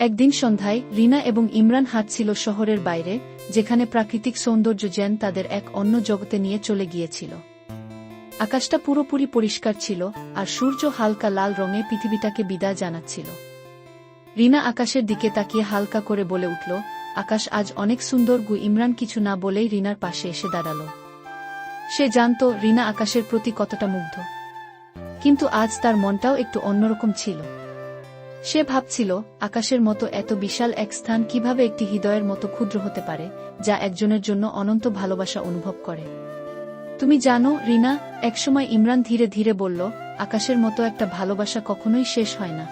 একদিন সন্ধ্যায় রিনা এবং ইমরান হাঁটছিল শহরের বাইরে, যেখানে প্রাকৃতিক সৌন্দর্য যেন তাদের এক অন্য জগতে নিয়ে চলে গিয়েছিল। আকাশটা পুরোপুরি পরিষ্কার ছিল, আর সূর্য হালকা লাল রঙে পৃথিবীটাকে বিদায় জানাচ্ছিল। রিনা আকাশের দিকে তাকিয়ে হালকা করে বলে উঠল, আকাশ আজ অনেক সুন্দর গু, ইমরান কিছু না বলেই রিনার পাশে এসে দাঁড়াল। সে জানত রিনা আকাশের প্রতি কতটা মুগ্ধ। কিন্তু আজ তার মনটাও একটু অন্যরকম ছিল। সে ভাবছিল, আকাশের মতো এত বিশাল এক স্থান কীভাবে একটি হৃদয়ের মতো ক্ষুদ্র হতে পারে, যা একজনের জন্য অনন্ত ভালোবাসা অনুভব করে। তুমি জানো, রিনা, একসময় ইমরান ধীরে ধীরে বলল, আকাশের মতো একটা ভালোবাসা কখনোই শেষ হয় না।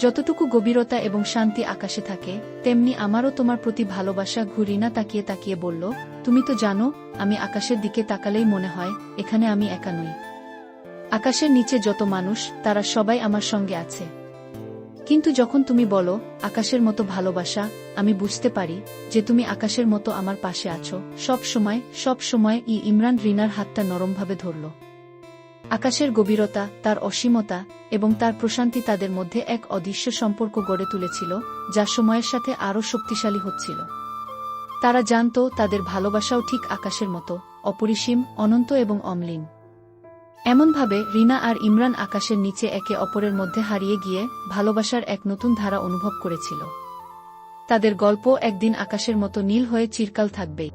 যতটুকু গভীরতা এবং শান্তি আকাশে থাকে, তেমনি আমারও তোমার প্রতি ভালোবাসা ঘুরিনা তাকিয়ে তাকিয়ে বলল, তুমি তো জানো, আমি আকাশের দিকে তাকালেই মনে হয়, এখানে আমি একা নই। আকাশের নিচে যত মানুষ, তারা সবাই আমার সঙ্গে আছে। কিন্তু যখন তুমি বলো, আকাশের মতো ভালোবাসা, আমি বুঝতে পারি যে তুমি আকাশের মতো আমার পাশে আছো। সব সময় সব সময় ই ইমরান রিনার হাতটা নরমভাবে ধরল। আকাশের গভীরতা, তার অসীমতা এবং তার প্রশান্তি তাদের মধ্যে এক অদৃশ্য সম্পর্ক গড়ে তুলেছিল, যা সময়ের সাথে আরও শক্তিশালী হচ্ছিল। তারা জানত তাদের ভালোবাসাও ঠিক আকাশের মতো, অপরিসীম, অনন্ত এবং অম্লিন। এমনভাবে রিনা আর ইমরান আকাশের নিচে একে অপরের মধ্যে হারিয়ে গিয়ে ভালোবাসার এক নতুন ধারা অনুভব করেছিল। তাদের গল্প একদিন আকাশের মতো নীল হয়ে চিরকাল থাকবেই।